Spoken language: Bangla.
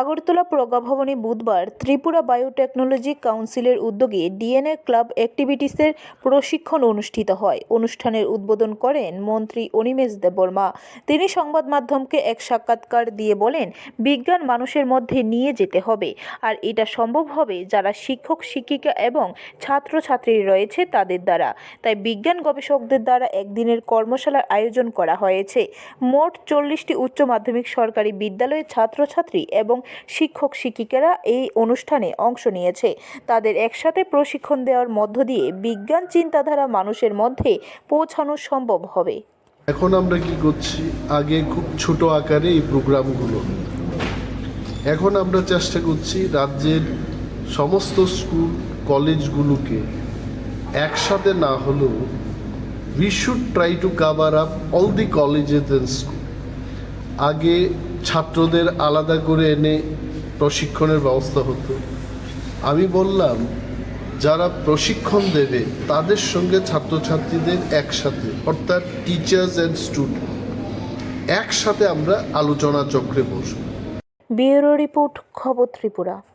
আগরতলা প্রজ্ঞাভবনে বুধবার ত্রিপুরা বায়োটেকনোলজি কাউন্সিলের উদ্যোগে ডিএনএ ক্লাব অ্যাক্টিভিটিসের প্রশিক্ষণ অনুষ্ঠিত হয়। অনুষ্ঠানের উদ্বোধন করেন মন্ত্রী অনিমেষ দেববর্মা। তিনি সংবাদ মাধ্যমকে এক সাক্ষাৎকার দিয়ে বলেন, বিজ্ঞান মানুষের মধ্যে নিয়ে যেতে হবে। আর এটা সম্ভব হবে যারা শিক্ষক, শিক্ষিকা এবং ছাত্রছাত্রী রয়েছে তাদের দ্বারা। তাই বিজ্ঞান গবেষকদের দ্বারা একদিনের কর্মশালার আয়োজন করা হয়েছে। মোট চল্লিশটি উচ্চ মাধ্যমিক সরকারি বিদ্যালয়ের ছাত্রছাত্রী এবং শিক্ষক শিক্ষিকারা এই অনুষ্ঠানে অংশ নিয়েছে। তাদের একসাথে প্রশিক্ষণ দেওয়ার মধ্য দিয়ে বিজ্ঞান চিন্তাধারা মানুষের মধ্যে পৌঁছানো সম্ভব হবে। এখন আমরা কি করছি? আগে খুব ছোট আকারে এই প্রোগ্রামগুলো। এখন আমরা চেষ্টা করছি রাজ্যের সমস্ত স্কুল, কলেজগুলোকে একসাথে না হলেও we should try to cover up all the colleges and school আগে ছাত্রদের আলাদা করে এনে প্রশিক্ষণের ব্যবস্থা হতো। আমি বললাম, যারা প্রশিক্ষণ দেবে, তাদের সঙ্গে ছাত্রছাত্রীদের একসাথে, অর্থাৎ টিচার্স অ্যান্ড স্টুডেন্ট একসাথে আমরা আলোচনা চক্রে বসব। ব্যুরো রিপোর্ট, খবর ত্রিপুরা।